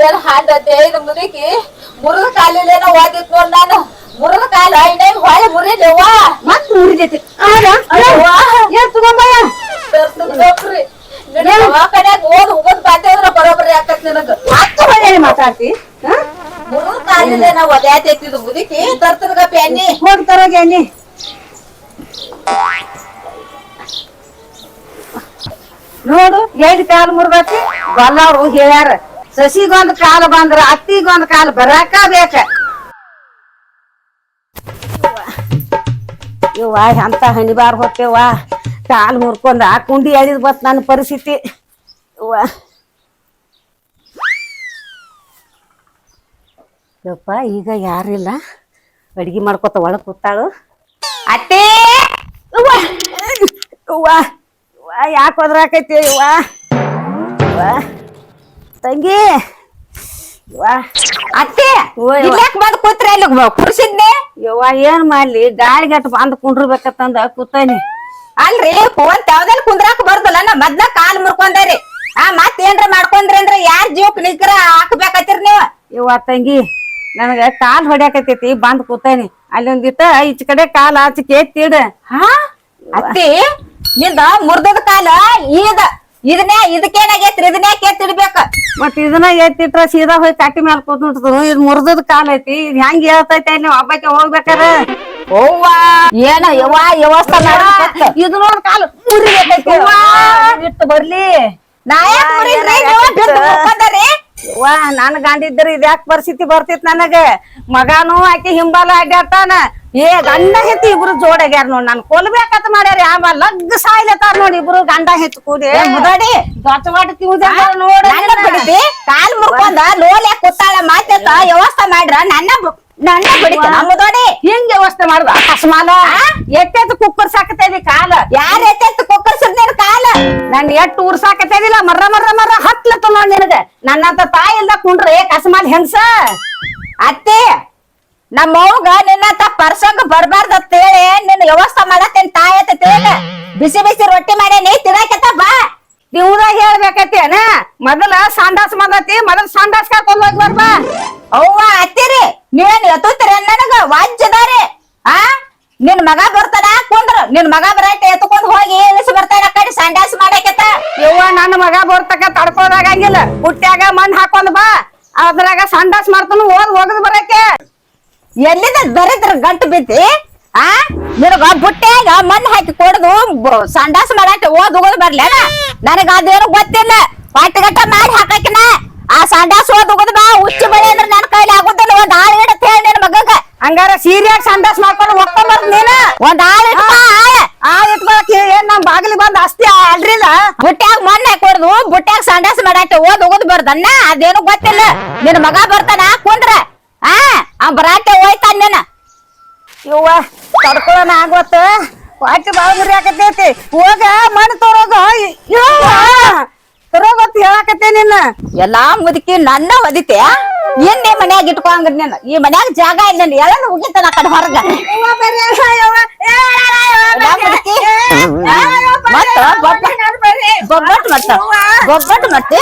ಏನ್ ಹಾಡತ್ತೆ ಇದು ಮುದುಕಿ ಮುರಿದ ಕಾಲಿಲೇನೋ ಓದಿತ್ ನೋಡ್ ನಾನು. ಮುರಿದ ಕಾಲ ಇನ್ನೇನ್ ಹೊಳೆ ಮುರಿದೇವ ಮತ್ ಮುರಿದೈತಿ ಏನ್? ತಗೊಂಬಯ್ಯ? ಓದ್ ನಿನಗ. ಮಾತಾಡ್ತಿ? ಹಾ? ಮುರಿದ ಕಾಲಿಲೇನ ಒದ್ಯಾತೈತಿ ಇದು ಮುದುಕಿ ತರ್ತದ ಪ್ಯಾನಿ ಹೋಗಿ ತರೋಗಿ ಅನ್ನಿ ನೋಡು ಎಷ್ಟ್ ಕಾಲ್ ಮುರ್ದತಿ? ಬಲ್ಲವ್ರು ಹೇಳ್ಯಾರ. ಸಸಿಗೊಂದ್ ಕಾಲ ಬಂದ್ರ ಅತ್ತಿಗೊಂದ್ ಕಾಲ ಬರಾಕ ಬೇಕ. ಇವ್ವ ಅಂತ ಹಣಿಬಾರ್ ಹೊಟ್ಟೆವ್ವ ಕಾಲ್ ಮುರ್ಕೊಂಡ್ ಆ ಕುಂಡಿ ಎಳಿದ್ ಬತ್ ನನ್ನ ಪರಿಸ್ಥಿತಿ. ಇವ್ವ ಈಗ ಯಾರಿಲ್ಲ? ಅಡ್ಗಿ ಮಾಡ್ಕೊತ ಒಳಗ್ ಕೂತಾಳು. ಅತ್ತೆ! ಅವ್ವ ಅವ್ವ ಯಾಕೆ ಹೋದ್ರಾಕೈತಿ ಅವ್ವ ಅವ್ವ ತಂಗಿ. ಅತ್ತೆ. ಇಲ್ಲಾಕ್ ಬಂದ್ ಕೂತ್ರೆ ಅಲ್ಲಿ ಕುರ್ಸಿದ್ನೆ. ಯವ್ವ ಏನ್ ಮಾಡ್ಲಿ? ಗಾಳಿಗಟ್ಟು ಬಂದ್ ಕುಂಡ್ರಬೇಕತ್ತಂದ ಕೂತಾನಿ. ಅಲ್ರಿ ಫೋನ್ ತೆವದಲ್ಲಿ ಕುಂದ್ರಾಕ ಬರ್ದಲ್ಲ ನಾ ಮದ್ನ ಕಾಲ್ ಮುರ್ಕೊಂಡ್ರಿ ಆ ಮತ್ ಏನ್ರ ಮಾಡ್ಕೊಂಡ್ರಿ ಅಂದ್ರ ಯಾರ್ ಜೀವಕ್ ನಿಗ್ರ ಹಾಕ್ಬೇಕತ್ತೀರಿ ನೀವ್? ಯವ್ವ ತಂಗಿ ನನಗ ಕಾಲ್ ಹೊಡ್ಯಾಕತ್ತೈತಿ ಬಂದ್ ಕೂತಾನಿ. ಅಲ್ಲಿ ಒಂದಿತ್ತ ಈಚ ಕಡೆ ಕಾಲ್ ಆಚೆ ಕೇತ್ತಿಡ ಹಾ? ಅತ್ತಿ ನಿಂದ ಮುರ್ದದ ಕಾಲ ಈದ ಇದನ್ನೇ ಇದಕ್ಕೇನಾಗೈತ್ರಿ ಇದನ್ನೇ ಕೆತ್ತಿಡ್ಬೇಕ ಮತ್ತ ಇದನ್ನ ಎತ್ತಿಟ್ರ ಸೀದಾ ಹೋಗಿ ಕಟ್ಟಿ ಮ್ಯಾಲ ಕೂತ್ಬಿಡ್ತದ. ಇದು ಮುರ್ದದ್ ಕಾಲ ಐತಿ. ಇದ್ ಹೆಂಗ್ ಹೇಳ್ತೈತಿ ನೀವು ಹಬ್ಬಕ್ಕೆ ಹೋಗ್ಬೇಕಾರ ಏನ ಯವ್ವ ವ್ಯವಸ್ಥೆ ಇದು ನೋಡ್ ಕಾಲು ಮುರಿಬೇಕೈತಿ ಇಟ್ಟು ಬರ್ಲಿ? ವಾ ನನ್ ಗಂಡಿದ್ರ ಇದ್ ಯಾಕೆ ಪರಿಸ್ಥಿತಿ ಬರ್ತಿತ್ ನನಗ? ಮಗಾನು ಆಕಿ ಹಿಂಬಾಲ ಅಡ್ಡಾಡ್ತಾನ ಏ ಗಂಡ ಹೆತ್ತಿ ಇಬ್ರು ಜೋಡಾಗ್ಯಾರ ನೋಡ್ ನನ್ ಕೊಲ್ಬೇಕಂತ ಮಾಡ್ಯಾರ ಯಾವ ಲಗ್ ಸಾಯ್ಲತ್ತಾರ ನೋಡಿ ಇಬ್ರು ಗಂಡ ಹೆತ್ತು ಕೂಡಿ ಮುದಡಿ ನೋಡ ಕಾಲ್ ಮುರ್ಕೊಂಡ ಲೋಲೆ ಕುತ್ತಾಳ ಮಾತೆತ್ತ ವ್ಯವಸ್ಥೆ ಮಾಡ್ರ ನನ್ನ ನನ್ನ ಬಿಡಿತ ಮುದಡಿ. ಹಿಂಗ್ ವ್ಯವಸ್ಥೆ ಮಾಡ್ದ? ಅಕಸ್ಮಾಲ ಎಟ್ಟೆತ್ ಕುಕ್ಕರ್ ಸಾಕತೇವಿ ಕಾಲ. ಯಾರ ಎತ್ತೆತ್ತು ಕುಕ್ಕರ್ ನಿನ್ ಕಾಲ? ನನ್ ಎಟ್ಟು ಊರ್ ಸಾಕತೇವಿಲ್ಲ ಮರ್ರ ಮರ್ರ ಮರ್ರ ಹತ್ಲತ್ತ ನೋಡ್ ನಿನಗ. ನನ್ನಂತ ತಾಯಿ ಇಲ್ದ ಕುಂಡ್ರೆ ಅಕಸ್ಮಾಲ್ ಹೆಂಗ್ಸ? ಅತ್ತೆ ನಮ್ಮ ಅವ್ಗ ನಿನ್ನ ಪರ್ಸಂಗ ಬರ್ಬಾರ್ದ ಅಂತೇಳಿ ನಿನ್ನ ವ್ಯವಸ್ಥೆ ಮಾಡತ್ತೇನ್ ತಾಯಿ ಅಂತ ಬಿಸಿ ಬಿಸಿ ರೊಟ್ಟಿ ಮಾಡೇನಿ ತಿನ್ನಕತ್ತ ಬಾ. ಇವ್ರಾಗ ಹೇಳ್ಬೇಕತ್ತೇನ ಮೊದಲ ಸಾಂಡಾಸ್ ಬಂದತಿ ಮೊದಲ ಸಂಡಾಸ್ ಕಾಕೊಂಡ್ ಬರ್ಬಾ ಅವ್ವ ಅತ್ತಿರಿ, ನೀವೇನ್ ಎತ್ತುತ್ತೀರ ನನಗ? ವಾಜ್ಯದಾರಿ. ಆ? ನಿನ್ ಮಗ ಬರ್ತಾನ ಕುಂದ್ರ, ನಿನ್ ಮಗ ಬರಾಟ ಎತ್ಕೊಂಡ್ ಹೋಗಿ ಇಳಿಸಿ ಬರ್ತಾನ ಕಡೆ ಸಂಡಾಸ್ ಮಾಡಕತ್ತ. ಇವ್ವ ನನ್ನ ಮಗ ಬರ್ತಕ ತಡ್ಕೋದಾಗಂಗಿಲ್ಲ ಹುಟ್ಟ್ಯಾಗ ಮಣ್ ಹಾಕೊಂಡ್ ಬಾ. ಅದ್ರಾಗ ಸಂಡಾಸ್ ಮಾಡ್ತಾನು ಓದ್ ಹೋಗದ್ ಬರಕ್ಕೆ ಎಲ್ಲಿದ ದರಿದ್ರ ಗಂಟು ಬಿದ್ದಿ? ಆ? ನಿನಗ ಬುಟ್ಟ್ಯಾಗ ಮಣ್ಣು ಹಾಕಿ ಕೊಡದು ಸಂಡಾಸ ಮಾಡಾಕ ಮಾಡಾಟ ಓದ್ ಹೋಗೋದು ಬರ್ಲೇನ ನನಗ ಅದೇನು ಗೊತ್ತಿಲ್ಲ. ಗಟ್ಟ ಮಾಡಿ ಹಾಕಾಕಿನ? ಆ ಸಂಡಾಸ ಓದ್ ಹೋಗೋದು ಬಾ ಹುಚ್ಚು ಬಳಿ ಅಂದ್ರೆ ನನ್ನ ಕೈಲಿ ಆಗುದಿಲ್ಲ. ಒಂದ್ ಆಳು ಇಡ ಹೇಳಿ ನಿನ್ ಮಗಗ. ಹಂಗಾರ ಸೀರಿಯಾಗ ಸಂಡಾಸ ಮಾಡ್ಕೊಂಡು ಹೋಗ್ಕೊಂಡ್ ನೀನು ನೀನ? ಒಂದ್ ಆಳ್ ಇಟ್ಟ ಆಳ. ಆಳ್ ಆ ಇಟ್ಕೊಳಕ್ ಏನ್ ನಮ್ ಬಾಗಿಲಿ ಬಂದ್ ಅಸ್ತಿ ಅಲ್ರಿಲ್ಲ? ಬುಟ್ಟ್ಯಾಗ ಮಣ್ಣು ಹಾಕಿ ಕೊಡದು ಬುಟ್ಟ್ಯಾಗ ಸಂಡಾಸ ಮಾಡಾಟ ಓದ್ ಹೋಗೋದು ಬರ್ದನ್ನ? ಅದೇನು ಗೊತ್ತಿಲ್ಲ. ನಿನ್ ಮಗ ಬರ್ತಾನ? ಕುಂದ್ರ. ಆ? ಅವ್ ಬರಾಟೆ ಹೋಯ್ತಾನ ಇವ್ವ ತಡ್ಕೊಳನ ಆಗ್ವತ್ತ. ಪಾಟಿ ಬಾಳ ಮುರಿಯಾಕತೈತಿ ಹೋಗ ಮಣ್ಣು ತರೋಗ. ತರೋಗತ್ ಹೇಳಾಕತ್ತೆ ನಿನ್ನ. ಎಲ್ಲಾ ಮುದುಕಿ ನನ್ನ ಒದಿತೆ ಏನ್ ನೀ ಮನ್ಯಾಗ ಇಟ್ಕೊಂಗ ನೀನು. ಈ ಮನ್ಯಾಗ ಜಾಗ ಇಲ್ಲ ನೀನು ಎಲ್ಲ ಹೋಗಿತ್ತಾನ ಆ ಕಡೆ ಹೊರಗ ಆ? ಮತ್ತ ಬೊಬ್ಬ- ಬೊಬ್ಬಟ್ ಮತ್ತ? ಬೊಬ್ಬಟ್ ಮತ್ತೆ?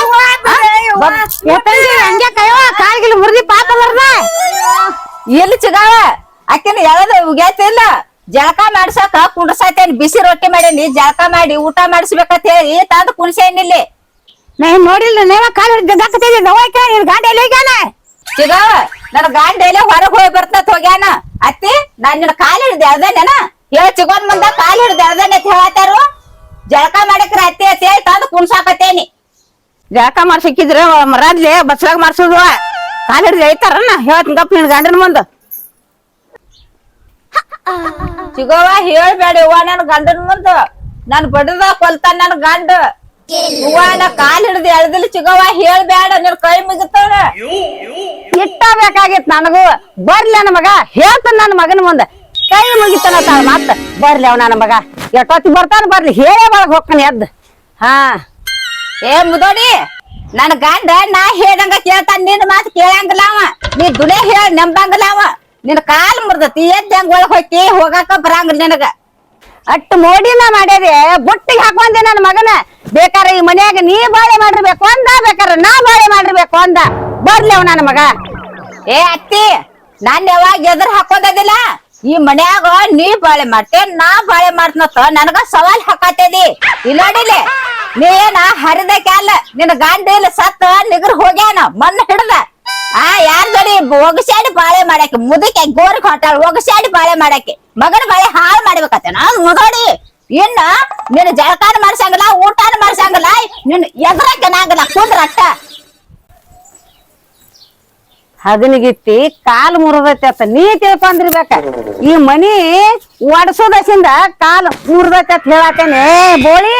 ಹಂಗೆ ಕೈವ ಕಾಲ್ಗಿಲ್ ಮುರಿದಿ ಪಾಪ ಬರ್ದ. ಎಲ್ಲಿ ಚಿಗಾವ ಆಕಿನ ಎಳದ ಉಗ್ಯಾತಿಲ್ಲ ಜಳಕ ಮಾಡ್ಸಾಕ ಕುಂಡ್ರಸಾತೇನಿ ಬಿಸಿ ರೊಟ್ಟಿ ಮಾಡೇನಿ ಜಳಕ ಮಾಡಿ ಊಟ ಮಾಡಿಸ್ಬೇಕಂತ ಹೇಳಿ ತಂದು ಕುಣ್ಸೇನಿಲ್ಲಿ. ನಾ ನೋಡಿಲ್ಲ ನೀವ ಕಾಲ ಜಗಾಕತೈತಿ ದವಾಯ್ಕ ನಿನ್ ಗಾಡಿ ಎಲ್ಲಿ ಹೋಗ್ಯಾನ? ಚಿಗಾವ ನನ್ ಗಾಂಡ ಹೊರಗೆ ಹೊರಗ್ ಹೋಗಿ ಬರ್ತತ್ ಹೋಗ್ಯಾನ? ಅತ್ತಿ ನಾನ್ ನಿನ್ನ ಕಾಲ್ ಹಿಡ್ದೆ ಅದೇನೇನ ಹೇಳ ಚಿಗೋನ್ ಮುಂದ ಕಾಲ್ ಹಿಡ್ದೆ ಅದೇನೆ ಅಂತ ಹೇಳತ್ತಾರು ಜಳಕ ಮಾಡಕ್ರ ಅತ್ತಿ ಅತ್ತಿ ಹೇಳಿ ತಂದು ಕುಣ್ಸಾಕತ್ತೇನಿ. ಜಳಕ ಮಾಡ್ಸಿಕ್ಕಿದ್ರೆ ಮರಾದ್ಲೆ ಬಸ್ರಾಗ ಮಾಡ್ಸೋದು. ಕಾಲ್ ಹಿಡ್ದು ಐತಾರನ್ನ ಹೇಳ್ತೀನಿ ನಿನ್ನ ನಿನ್ ಗಂಡನ ಮುಂದ. ಚಿಗೋವ ಹೇಳ್ಬೇಡ ಅವ್ವ ನನ್ ಗಂಡನ ಮುಂದ. ನನ್ ಬಡದ ಕೊಲ್ತಾನ ನನ್ ಗಂಡ. ಹೂವ ನಾ ಕಾಲ್ ಹಿಡ್ದು ಎಳ್ದಿಲ್ಲ ಚಿಗೋವ ಹೇಳ್ಬೇಡ, ನಿನ್ ಕೈ ಮುಗಿತಾವ ಇಟ್ಟ ನನಗೂ. ಬರ್ಲಿ ನನ್ನ ಮಗ, ಹೇಳ್ತಾನ ನನ್ನ ಮಗನ ಮುಂದ. ಕೈ ಮುಗಿತಾನ ತಾಳ ಮತ್ತ. ಬರ್ಲಿ ಅವ ನನ್ನ ಮಗ. ಎಷ್ಟೊತ್ತಿ ಬರ್ತಾನ ಬರ್ಲಿ. ಹೇಳೇ ಬಳಗ ಹೋಗ್ತಾನೆ ಎದ್ದು. ಹಾ. ಏ ಮುದೋಡಿ. ನನ್ ಗಂಡ ನಾ ಹೇಳ್ದಂಗ ಕೇಳ್ತಾನ, ನಿನ್ ಮಾತು ಕೇಳಂಗಿಲ್ಲ ಅವ. ನೀ ದುನೇ ಹೇಳ ನಂಬಂಗಿಲ್ಲ ಅವ. ನಿನ್ ಕಾಲ್ ಮುರ್ದತಿ, ಎದ್ದ ಹೆಂಗ್ ಒಳಗ್ ಹೋಗಿ ಹೋಗಾಕ ಬರಂಗಿಲ್ಲ ನಿನಗ. ಅಟ್ಟು ಮೋಡಿನ ಮಾಡ್ಯಾರಿ, ಬುಟ್ಟಿಗೆ ಹಾಕೊಂಡೆ ನನ್ನ ಮಗನ. ಬೇಕಾರ ಈ ಮನ್ಯಾಗ ನೀ ಬಾಳೆ ಮಾಡಿರ್ಬೇಕು ಅಂದ, ಬೇಕಾರ ನಾ ಬಾಳೆ ಮಾಡಿರ್ಬೇಕು ಅಂದ. ಬರ್ಲಿ ಅವ್ ನನ್ನ ಮಗ. ಏ ಅತ್ತಿ, ನಾನ್ ಯಾವಾಗ ಎದುರು ಹಾಕೋದಿಲ್ಲ ಈ ಮನ್ಯಾಗ ನೀ ಬಾಳೆ ಮಾಡ್ತೇನ್ ನಾ ಬಾಳೆ ಮಾಡ್ತನತ್ತ ನನಗ ಸವಾಲ್ ಹಾಕತ್ತದಿ ಇಲ್ಲೋಡಿಲೆ ನೀ ಏನ ಹರಿದ ಕ್ಯಾಲ, ನಿನ್ನ ಗಂಡ ಇಲ್ಲ ಸತ್ತ ನಿಗರ್ ಹೋಗ್ಯಾನ, ಮಣ್ಣು ಹಿಡ್ದ. ಆ, ಯಾರ ಜೋಡಿ ಒಗಸಾಡಿ ಬಾಳೆ ಮಾಡಕ್ಕೆ ಮುದಕ್ಕೆ ಗೋರ್ ಹೊಟ್ಟಾಳ ಒಗಸಾಡಿ ಬಾಳೆ ಮಾಡಕ್ಕೆ ಮಗನ ಬಾಳೆ ಹಾಳು ಮಾಡ್ಬೇಕತ್ತ ನಾ ಇನ್ನ ನಿನ್ನ ಜಳಕಾನ ಮಾಡ್ಸಂಗಿಲ್ಲ, ಊಟಾನ ಮಾಡ್ಸಂಗಿಲ್ಲ, ನಿನ್ನ ಎದುರಕ್ಕೆ ನಾಗಲ್ಲ ಕುಂದ್ರ ಅಟ್ಟ. ಕಾಲು ಮುರಿದೈತಿ ಅಂತ ನೀ ತಿಳ್ಕೊಂಡಿರ್ಬೇಕ. ಈ ಮನಿ ಒಡಸೋದಸಿಂದ ಕಾಲು ಮುರಿದೈತಿ ಅಂತ ಹೇಳತ್ತೇನೆ ಬೋಳಿ!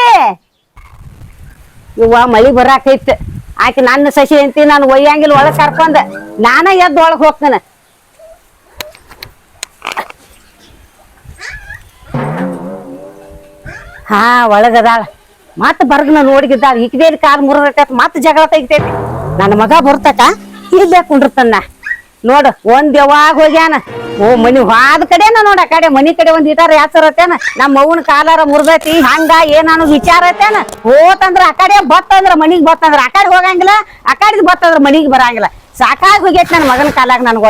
ಇವ್ವ ಮಳಿ ಬರಾಕೈತೆ. ಆಕೆ ನನ್ನ ಸಸಿ ಅಂತಿ ನಾನು ಒಯ್ಯಂಗಿಲ್ಲ ಒಳಗೆ ಕರ್ಕೊಂಡ ನಾನ ಎದ್ದು ಒಳಗೆ ಹೋಗ್ತೇನೆ. ಹಾ ಒಳಗದಾಳ ಮತ್ತ ಬರ್ಗನ ನೋಡಿಗಿದ್ದಾಳ. ಈಕದೇಲಿ ಕಾರ್ ಮುರಿದೈತಿ ಮತ್ತೆ ಜಗಳ ತೆಗಿತೈತಿ ನನ್ನ ಮಗ ಬರ್ತಕ ಇಲ್ಲೇ ಕುಂಡಿರ್ತಾನ. ನೋಡು, ಒಂದ್ ಯಾವಾಗ ಹೋಗ್ಯಾನ? ಓ, ಮನಿ ಹಾದ ಕಡೆನ ನೋಡ, ಆ ಕಡೆ ಮನಿ ಕಡೆ ಒಂದ್ ಇಟಾರ ಯಾಸರತ್ತೇನ ನಮ್ಮ ಅವನ ಕಾಲಾರ ಮುರ್ದೈತಿ, ಹಂಗ ಏನಾನು ವಿಚಾರ ಐತೇನ ಹೋತಂದ್ರ ಆ ಕಡೆ ಬತ್ತಂದ್ರ ಮನಿಗ್ ಬತ್ತಂದ್ರ, ಆ ಕಡೆ ಹೋಗಂಗಿಲ್ಲ, ಆ ಕಡೆ ಬತ್ತಂದ್ರ ಮನಿಗ್ ಬರಂಗಿಲ್ಲ. ಸಾಕಾಗಿ ಹೋಗೈತಿ ನನ್ನ ಮಗನ ಕಾಲಾಗ ನನ್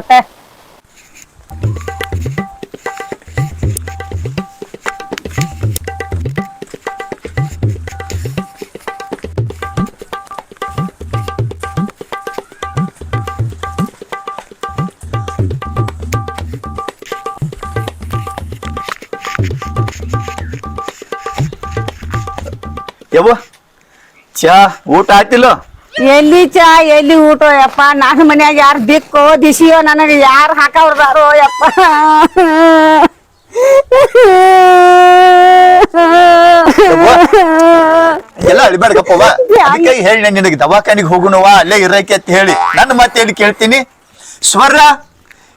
ಯವ್ವ ಚಾ ಊಟ ಆಯ್ತಿಲ್ಲ? ಎಲ್ಲಿ ಚಾ ಎಲ್ಲಿ ಊಟ ಯಪ್ಪ? ನಾನು ಮನ್ಯಾಗ ಯಾರು ದಿಕ್ಕೋ ದಿಸಿಯೋ ನನಗೆ ಯಾರು ಹಾಕವ್ರದಾರೋ ಯಪ್ಪ. ಎಲ್ಲ ಅಳಿಬೇಡಗಪ್ಪವ ಅದಕ್ಕೆ ಹೇಳಿ ನಂಗೆ ನಿನಗೆ ದವಾಖಾನಿಗೆ ಹೋಗುಣವ ಅಲ್ಲೇ ಇರಕ್ಕೆ ಅಂತ ಹೇಳಿ. ನನ್ನ ಮತ್ತೆ ಹೇಳಿ ಕೇಳ್ತೀನಿ. ಸ್ವರ್ರ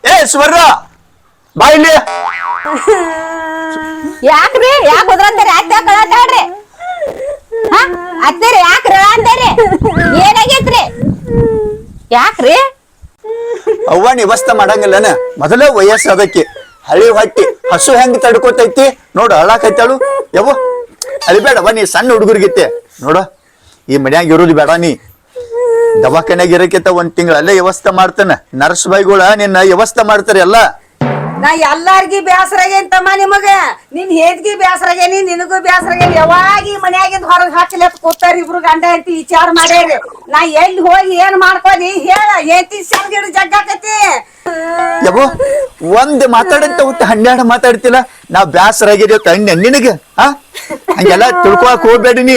ಏ ಸ್ವರ್ರ ಬಾ ಇಲ್ಲಿ. ಯಾಕ್ರಿ? ಯಾಕೆ ಹೋದ್ರಂತಾರೆ ಯಾಕೆ ಕಳತಾಡ್ರಿ ಅತ್ತೇರಿ ಯಾಕ್ರಿ ಅಂದೇರಿ? ಏನಾಗೈತ್ರಿ? ಯಾಕ್ರಿ? ಅವ್ವ ನಿವಸ್ತ ಮಾಡಂಗಿಲ್ಲನ? ಮೊದಲ ವಯಸ್ಸು ಅದಕ್ಕೆ. ಹಳಿ ಹೊಟ್ಟಿ, ಹಸು ಹೆಂಗ್ ತಡ್ಕೋತೈತಿ? ನೋಡು, ಅಳಾಕೈತಾಳು. ಯವ್ವ ಅಳಿಬೇಡವ ನೀ ಸಣ್ಣ ಹುಡುಗರಿಗಿತ್ತೆ. ನೋಡ, ಈ ಮನ್ಯಾಗ ಇರೋದು ಬೇಡ ನೀ. ದವಾಖಾನೆಗೆ ಇರಕ್ಕಿಂತ ಒಂದ್ ತಿಂಗಳ ಅಲ್ಲೇ ವ್ಯವಸ್ಥೆ ಮಾಡ್ತಾನ. ನರ್ಸ್ ಬೈಗಳ ನಿನ್ನ ವ್ಯವಸ್ಥೆ ಮಾಡ್ತಾರೆ ಎಲ್ಲ. ನಾ ಎಲ್ಲಾರ್ಗಿ ಬ್ಯಾಸರಾಗೇನ್ ತಮ್ಮ ನಿಮಗ? ನಿನ್ ಹೇದ್ಗಿ ಬ್ಯಾಸರಾಗೇನಿ, ನಿನಗೂ ಬ್ಯಾಸರಾಗೇನಿ. ಯಾವಾಗ ಈ ಮನ್ಯಾಗಿಂದ ಹೊರಗ್ ಹಾಕಲತ್ ಕೂತಾರ ಇಬ್ರು ಗಂಡ ಹೆಂಡತಿ ವಿಚಾರ ಮಾಡ್ಯಾರಿ. ನಾ ಎಲ್ಲಿ ಹೋಗಿ ಏನ್ ಮಾಡ್ಕೋದಿ ಹೇಳ, ಏತಿ ಸಣ್ಣ ಜಗ್ಗಾಕತಿ ಒಂದ್ ಮಾತಾಡಂತ ಉತ್ತ ಹನ್ನೆರಡು ಮಾತಾಡ್ತಿಲ್ಲ. ನಾವ್ ಬ್ಯಾಸರಾಗಿದ್ಯೋ ಕಣ್ಣೆ ನಿನಗ, ಆ? ಹಂಗೆಲ್ಲ ತಿಳ್ಕೊಳಕ್ ಹೋಗ್ಬೇಡಿ ನೀ.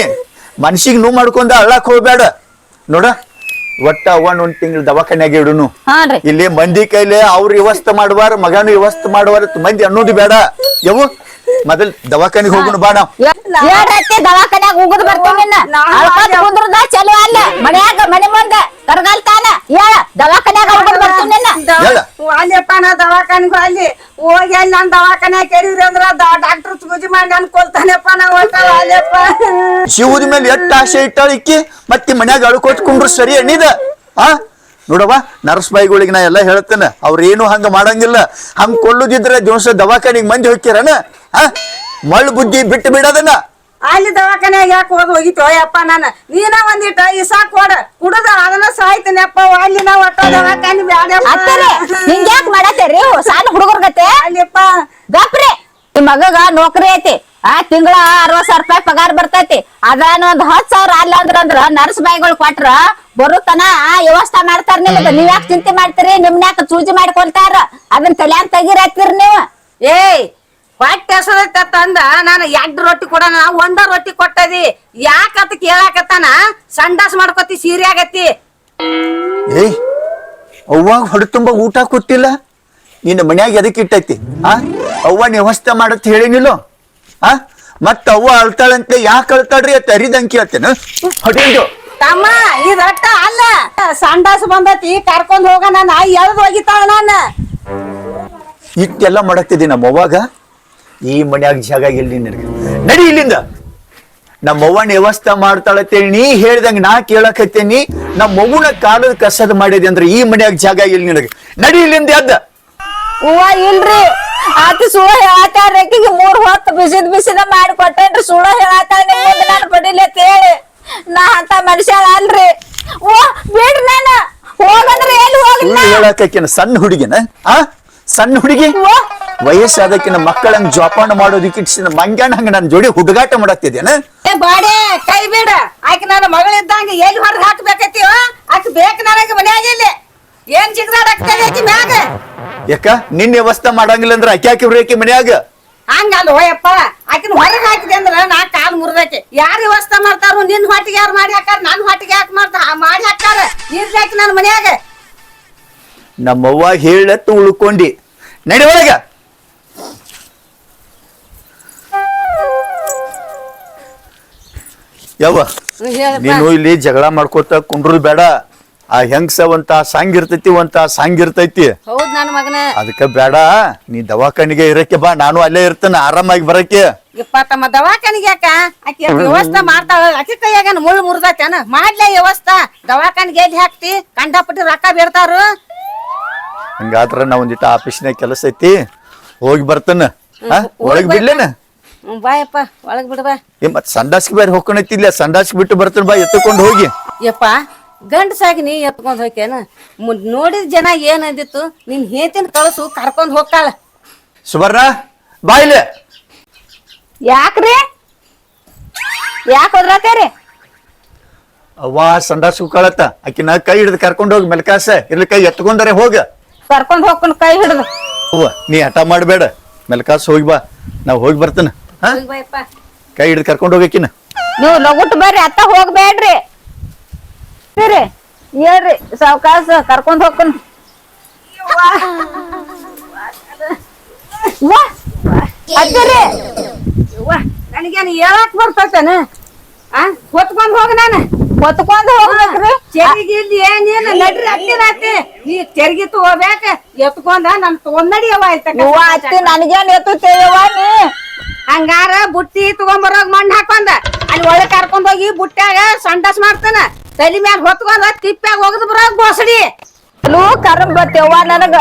ಮನ್ಸಿಗೆ ನೋವು ಮಾಡ್ಕೊಂಡ ಅಳ್ಳಕ್ ಹೋಗ್ಬೇಡ. ನೋಡ. ಒಟ್ಟ ಅವನ್ ಒಂದ್ ತಿಂಗಳು ದವಾಖಾನ್ಯಾಗ ಇಡುನು. ಹಾನ್ರಿ ಇಲ್ಲಿ ಮಂದಿ ಕೈಲಿ ಅವ್ರ ವ್ಯವಸ್ಥೆ ಮಾಡುವಾರ ಮಗನು ವ್ಯವಸ್ಥೆ ಮಾಡುವಾರ ಮಂದಿ ಅನ್ನೋದು ಬೇಡ. ಯವ್ವ ಮೊದಲ್ ದವಾಖಾನಿಗೆ ಹೋಗುನು ಬಾ ನಾವ್ ದವಾಖಾನ್ಯಾಗ ಹೋಗುದು ಬರ್ತೀನಿ ಅಳ್ಕೊತ ಕುಂದ್ರದ ಚಲೋ ಅಲ್ಲ. ಮನ್ಯಾಗ ಮನೆ ಮುಂದ ಕರ್ಗಲ್ತಾನ ಹೇಳ ದವಾಖಾನ್ಯಾಗ ಉಗುದ್ ಬರ್ತೀನಿ ಹೇಳ. ಅಲ್ಲಪ್ಪ ನಾ ದವಾಖಾನಿಗೆ ಅಲ್ಲಿ. ಹೋಗಿ ನನ್ ದವಾಖಾನೆ ಕೇಳಿದ್ರಿ ಅಂದ್ರ ಡಾಕ್ಟರ್ ಸೂಜಿ ಮಾಡಿ ನನ್ ಕೊಲ್ತಾನೆಪ್ಪ ನಾ ಹೊಂಟಾಳ ಶಿವದ ಮೇಲೆ ಎಟ್ಟ ಆಸೆ ಇಟ್ಟಾಳ ಇಕ್ಕಿ ಮತ್ತೆ ಮನ್ಯಾಗ ಅಳ್ಕೊಟ್ಕೊಂಡ್ರು ಸರಿ ಎಣ್ಣಿದ ಆ? ನೋಡವ್ವ, ನರ್ಸ್ ಬಾಯಿಗಳಿಗೆ ನಾ ಎಲ್ಲ ಹೇಳ್ತೇನೆ. ಅವ್ರೇನು ಹಂಗ ಮಾಡಂಗಿಲ್ಲ. ಹಂಗ ಕೊಲ್ಲುದಿದ್ರೆ ದಿವಸ ದವಾಖಾನಿಗೆ ಮಂದಿ ಹೋಗ್ತೀರನ ಆ? ಮಳ್ಳು ಬುದ್ಧಿ ಬಿಟ್ಟು ಬಿಡದನ್ನ ಅಲ್ಲಿ ದವಾಖಾನ್ಯಾಗ ಯಾಕೆ ಹೋಗಿ ಹೋಗಿತ್ತು ಅಯ್ಯಪ್ಪ ನಾನು? ನೀನ ಒಂದಿಟ್ಟ ಸಾಕು ಕೊಡ ಕುಡದ ಅದನ್ನ ಸಾಯ್ತೀನಪ್ಪ ಅಲ್ಲಿ ನಾವು ಒಟ್ಟ ದವಾಖಾನಿ ಬ್ಯಾಡ ಮಾಡತ್ತೀರಿ? ಸಣ್ಣ ಹುಡುಗರ್ ಗತೆ? ಅಲ್ಲಪ್ಪ. ಗಪ್ರಿ ನಿಮ್ ಮಗಗ ನೌಕರಿ ಐತಿ. ಆ ತಿಂಗಳ ಅರವತ್ ಸಾವಿರ ರೂಪಾಯಿ ಪಗಾರ ಬರ್ತೈತಿ. ಅದನ್ನ ಒಂದ್ ಹತ್ ಸಾವಿರ ಅಲ್ಲ ಅಂದ್ರ ನರ್ಸ್ ಬಾಯಿಗಳು ಕೊಟ್ರ ಬರುತ್ತನ? ಆ ವ್ಯವಸ್ಥೆ ಮಾಡ್ತಾರ ನಿಮ್ಗೆ. ನೀವ್ ಯಾಕೆ ಚಿಂತೆ ಮಾಡ್ತೀರಿ? ನಿಮ್ನ್ಯಾಕ ಚೂಜಿ ಮಾಡ್ಕೊಳ್ತಾರ? ಅದನ್ನ ತಲ್ಯಾನ್ ತೆಗಿರತ್ತೀರಿ ನೀವು. ಏಯ್ ಹೊಟ್ಟೆ ಹಸದೈತ ತಂದ ನಾನು ಎಡ್ ರೊಟ್ಟಿ ಕೊಡೋಣ ಒಂದ ರೊಟ್ಟಿ ಕೊಟ್ಟದಿ. ಯಾಕತ್ ಕೇಳಾಕತ್ತಾನ? ಸಂಡಾಸ್ ಮಾಡ್ಕೊತಿ ಸೀರೆ ಆಗತ್ತಿ ಏಯ್ ಅವ್ವಾಗ ಹೊಡೆ ತುಂಬ ಊಟ ಕೊಟ್ಟಿಲ್ಲ. ನಿನ್ನ ಮನ್ಯಾಗ ಎದಕ್ ಇಟ್ಟೈತಿ? ಆ? ಅವ್ವ ವ್ಯವಸ್ಥೆ ಮಾಡತ್ ಹೇಳಿನಿಲ್ಲೋ? ಆ? ಮತ್ತ ಅವ್ವ ಅಳ್ತಾಳಂತೆ ಯಾಕೆ ಅಳ್ತಾಳ್ರಿ ಅತ್ತ ಅರಿದಂಗೆ ಕೇಳ್ತೇನೆ? ಹೊಡೆದು ತಮ್ಮ ಇದು ಅಟ್ಟ ಅಲ್ಲ. ಸಂಡಾಸ್ ಬಂದತಿ ಕರ್ಕೊಂಡ್ ಹೋಗ ನಾನು ಎಳ್ದ್ ಹೋಗಿತಾಳ ನಾನು. ಇಟ್ಟೆಲ್ಲ ಮಾಡಕ್ತಿದ್ದೀನಿ ನಮ್ಮ ಅವ್ವಾಗ? ಈ ಮನ್ಯಾಗ ಜಾಗ ಎಲ್ಲಿ ನಿನಗೆ? ನಡಿ ಇಲ್ಲಿಂದ. ನಮ್ಮ ಅವ್ವನ ವ್ಯವಸ್ಥೆ ಮಾಡ್ತಾಳತ್ತೇಳಿ ನೀ ಹೇಳ್ದಂಗ ನಾ ಕೇಳಕತ್ತೇನಿ. ನಮ್ಮ ಅವ್ವನ ಕಾಲದ ಕಸದ ಮಾಡಿದೆ ಅಂದ್ರೆ ಈ ಮನ್ಯಾಗ ಜಾಗ ಎಲ್ಲಿ ನಿನಗೆ? ನಡಿ ಇಲ್ಲಿಂದ ಎದ್ದ. ಹೂವ ಇಲ್ರಿ. ಆತ ಸುಳ ಹೇಳತ್ತಾರ ಆಕಿಗೆ ಮೂರ್ ಹೊತ್ತು ಬಿಸಿದ ಬಿಸಿದ ಮಾಡಿ ಕೊಟ್ಟೇನ್ರಿ. ಸುಳ್ಳ ಮುಂದೆ ನಾನು ಬಡಿಲಿ ಅಂತ ಹೇಳಿ. ನಾ ಅಂತ ಮನುಷ್ಯ ಅಲ್ರಿ. ಓ ಬಿಡ್ರಿ ನಾನು. ಹೋಗಂದ್ರೆ ಎಲ್ಲಿ ಹೋಗ್ಲಿ ಸುಳ್ಳು ಸಣ್ಣ ಹುಡುಗಿನ? ಆ? ಸಣ್ಣ ಹುಡುಗಿ? ವಯಸ್ಸಾದಕ್ಕಿನ ಮಕ್ಕಳನ್ನ ಜೋಪಾನ ಮಾಡೋದಕ್ಕೆ ಮಂಗ್ಯಾಣ ಹಂಗ ನನ್ನ ಜೋಡಿ ಹುಡುಗಾಟ ಮಾಡತ್ತಿದ್ದೇನ ಏ ಬಾಡೆ ಕೈ ಬೇಡ. ಆಕೆ ನನ್ನ ಮಗಳಿದ್ದಂಗ ಎಲ್ಲಿ ಹೊರಗೆ ಹಾಕ್ಬೇಕತ್ತೀವ ಆಕೆ ಬೇಕು ನನಗೆ ಮನ್ಯಾಗ ಇಲ್ಲಿ. ಏನ್ ಜಿಗ್ದಾಡಕ್ತದೆ ಆಕಿ ಮ್ಯಾಗ? ಯಾಕ? ನಿನ್ನ ವ್ಯವಸ್ಥೆ ಮಾಡಂಗಿಲ್ಲ ಅಂದ್ರ ಅಕ್ಕಿ ಹಾಕಿ ಆಕಿ ಮನ್ಯಾಗ? ಹಂಗಲ್ಲ ಹೋಯಪ್ಪ. ಆಕಿನ ಹೊರಗೆ ಹಾಕಿದೆ ಅಂದ್ರ ನಾ ಕಾಲು ಮುರಿದೈತಿ ಯಾರು ವ್ಯವಸ್ಥೆ ಮಾಡ್ತಾರೋ ನಿನ್ ಹೊಟ್ಟಿಗೆ ಯಾರು ಮಾಡಿ ಹಾಕಾರ ನನ್ನ ಹೊಟ್ಟಿಗೆ ಯಾಕೆ ಮಾಡ್ತಾ ಮಾಡಿ ಹಾಕ್ತಾರ ಇರ್ಲಾಕಿ ನನ್ನ ಮನ್ಯಾಗ. ನಮ್ಮವ್ವ ಹೇಳತ್ತು ಉಳ್ಕೊಂಡಿ. ನಡಿ ಒಳಗ. ಯವ್ವ ನೀನು ಇಲ್ಲಿ ಜಗಳ ಮಾಡ್ಕೋತ ಕುಂಡ್ರು ಬೇಡ. ಆ ಹೆಂಗ್ಸ ಒಂತ ಸಾಂಗ್ ಇರ್ತೈತಿ ಒಂತ ಸಾಂಗ್ ಇರ್ತೈತಿ. ಅದಕ್ಕೆ ನನ್ನ ಮಗನ. ಅದಕ್ಕ ಬೇಡ ನೀ ದವಾಖಾನಿಗೆ ಇರಕ್ಕೆ ಬಾ ನಾನು ಅಲ್ಲೇ ಇರ್ತೇನೆ ಆರಾಮಾಗಿ ಬರಕ್ಕೆ. ಇಪ್ಪ ತಮ್ಮ ದವಾಖಾನಿಗೆ ಯಾಕ? ಆಕಿ ವ್ಯವಸ್ಥೆ ಮಾಡ್ತಾಳ? ಆಕಿ ಕೈಯಾಗ ಮುಳ್ಳು ಮುರಿದೈತೇನ ಮಾಡ್ಲೇ ವ್ಯವಸ್ಥೆ. ದವಾಖಾನಿಗೆ ಎಲ್ಲಿ ಹಾಕ್ತಿ? ಕಂಡಪಟ್ಟಿ ರೊಕ್ಕ ಬೀಳ್ತಾರು ಹಂಗಾದ್ರ ನಾ ಒಂದಿಟ್ಟ ಆಫೀಸ್ನಾಗ ಕೆಲಸ ಐತಿ ಹೋಗಿ ಬರ್ತೇನೆ. ಒಳಗ್ ಬಿಡ್ಲೇನ? ಬಾಯಪ್ಪ ಒಳಗ್ ಬಿಡ ಬಾ. ಏ ಮತ್ ಸಂಡಾಸ್ಗೆ ಬೇರೆ ಹೋಗ್ಕೊಂಡೈತಿ ಇಲ್ಲ ಸಂಡಾಸ್ಗೆ ಬಿಟ್ಟು ಬರ್ತೀನಿ ಬಾ ಎತ್ತಕೊಂಡು ಹೋಗಿ. ಯಪ್ಪ ಗಂಡಸಾಗಿ ನೀ ಎತ್ಕೊಂಡ್ ಹೋಗ್ತೇನ ನೋಡಿದ ಜನ ಏನ್ ಅಂದಿತ್ತು ನಿನ್ ಹೇತಿನ ಕಳಸು ಕರ್ಕೊಂಡ್ ಹೋಗ್ತಾಳ. ಸುಬರ್ಣ ಬಾ ಇಲ್ಲಿ. ಯಾಕ್ರಿ? ಯಾಕೆ ಹೋದ್ರತ್ತೇರಿ ಅವ್ವ ಸಂಡಾಸ್ ಕಳತ್ತ. ಆಕಿನ ಕೈ ಹಿಡಿದು ಕರ್ಕೊಂಡು ಹೋಗಿ ಮೆಲ್ಕಾಸ. ಇರ್ಲಿ ಕೈ ಎತ್ಕೊಂಡರೆ ಹೋಗ. ಕರ್ಕೊಂಡ್ ಹೋಗ್ಕೊಂಡು ಕೈ ಹಿಡಿದು. ಅವ್ವ ನೀ ಹಠ ಮಾಡಬೇಡ. ಮೆಲ್ಕಾಸ್ ಹೋಗಿ ಬಾ. ನಾವ್ ಹೋಗಿ ಬರ್ತೇನೆ. ಕೈ ಹಿಡಿದು ಕರ್ಕೊಂಡು ಹೋಗಕಿನ ನೀವು ಲಗುಟ್ ಬರ್ರಿ ಅತ್ತ ಹೋಗ್ಬೇಡ್ರಿ. ಸರಿ ಹೇಳ್ರಿ ಸಾವಕಾಸ ಕರ್ಕೊಂಡ್ ಹೋಗ್ಕೊಂಡು ಅಜ್ಜರಿ ನನಗೇನು ಹೇಳಕ್ ಬರ್ತೈತೇನ? ಹೊತ್ಕೊಂಡ್ ಹೋಗ ನಾನು. ಹೊತ್ಕೊಂಡ್ ಹೋಗ್ಬೇಕ್ರಿ. ಚೆರಿಗೆ ಇಲ್ಲಿ ಏನೇನು ನಡ್ರಿ ಅಲ್ಲಿ ಈ ನೀ ಚೆರಿಗೆ ತಗೋಬೇಕ ಎತ್ಕೊಂಡ ನನ್ ತೊಂದಡಿ ಅವ ಇವ್ವ ಅತ್ತಿ ನನಗೇನ್ ಎತ್ತುತ್ತೇವ ನೀ? ಹಂಗಾರ ಬುಟ್ಟಿ ತಗೊಂಬರೋಗ್ ಮಣ್ಣು ಹಾಕೊಂಡ. ಅಲ್ಲಿ ಒಳಗೆ ಕರ್ಕೊಂಡ್ ಹೋಗಿ ಬುಟ್ಟ್ಯಾಗ ಸಂಡಸ್ ಮಾಡ್ತಾನ. ತಲಿ ಮ್ಯಾಗ ಹೊತ್ಕೊಂಡ ತಿಪ್ಪ್ಯಾಗ ಹೋಗದ್ ಬರೋಗ್ ಬೋಸಡಿ. ಲೂ ಕರಂ ಬತ್ತೇವ ನನಗ.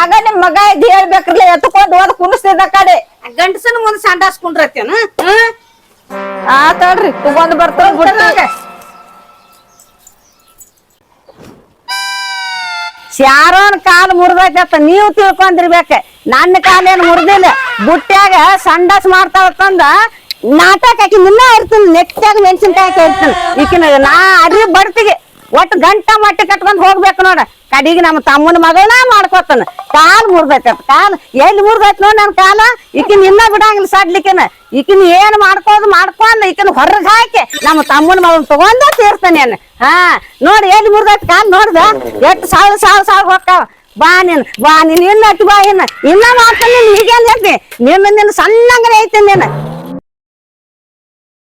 ಆಗ ನಿಮ್ ಮಗ ಇದ್ ಹೇಳ್ಬೇಕ್ರಲ್ಲ ಎತ್ಕೊಂಡ್ ಹೋದ್ ಕುಣಿಸ್ತಿದ್ದ ಕಡೆ. ಗಂಡಸನ್ ಮುಂದೆ ಸಂಡಾಸ್ ಕುಂಡ್ರತ್ತೇನ? ಆತಡ್ರಿ ತಗೊಂಡ್ ಬರ್ತಾವ ಬಿಡ್ತಾಗ ಶಾರೋನ್ ಕಾಲ್ ಮುರಿದೈತತ್ತ ನೀವು ತಿಳ್ಕೊಂಡಿರ್ಬೇಕ. ನನ್ನ ಕಾಲೇನು ಮುರಿದಿಲ್ಲ. ಬುಟ್ಟ್ಯಾಗ ಸಂಡಾಸ್ ಮಾಡ್ತಾವತ್ತಂದ ನಾಟಕ ಹಾಕಿ ನಿನ್ನ ಇರ್ತೀನಿ ನೆಟ್ಟಾಗ ಮೆಣಸಿನ್ಕಾಯಿ ಇರ್ತೀನಿ ಈಕಿನ ನಾ ಅರಿ ಬಡ್ತಿಗೆ ಒಟ್ಟು ಗಂಟ ಮಟ್ಟ ಕಟ್ಕೊಂಡು ಹೋಗ್ಬೇಕು ನೋಡ. ಕಡಿಗೆ ನಮ್ಮ ತಮ್ಮನ ಮಗಳನ್ನ ಮಾಡ್ಕೊತಾನ. ಕಾಲ್ ಮುರ್ದೈತೆ ಕಾಲ್ ಎಲ್ಲಿ ಮುರ್ದೈತ್ ನೋಡಿ ನನ್ನ ಕಾಲ? ಈಕಿನ ಇನ್ನ ಬಿಡಂಗಿಲ್ಲ ಸಡ್ಲಿಕ್ಕಿನ ಈಕಿನ ಏನ್ ಮಾಡ್ಕೋದು ಮಾಡ್ಕೊಂಡ್ ಈಕಿನ ಹೊರಗೆ ಹಾಕಿ ನಮ್ಮ ತಮ್ಮನ ಮಗನ್ ತಗೊಂಡ ತೀರ್ತಾನೆ ಹಾ, ನೋಡಿ ಎಲ್ಲಿ ಮುರ್ದೈತ್ ಕಾಲ್ ನೋಡ್ದ? ಎಷ್ಟು ಸಾವಿರ ಸಾವಿರ ಸಾವಿರ ಹೋಗ್ತಾವ ಬಾ ನೀನ್ ಬಾ ನೀನ್, ಇನ್ನ ಬಾ ಇನ್ನ. ಇನ್ನ ಮಾಡ್ತಾನೆ ನೀನ್, ಈಗೇನ್ ಹೇಳ್ತಿ? ನಿನ್ನ ನಿನ್ನ ಸಣ್ಣಂಗನೇ ಐತೆ ನೀನ್.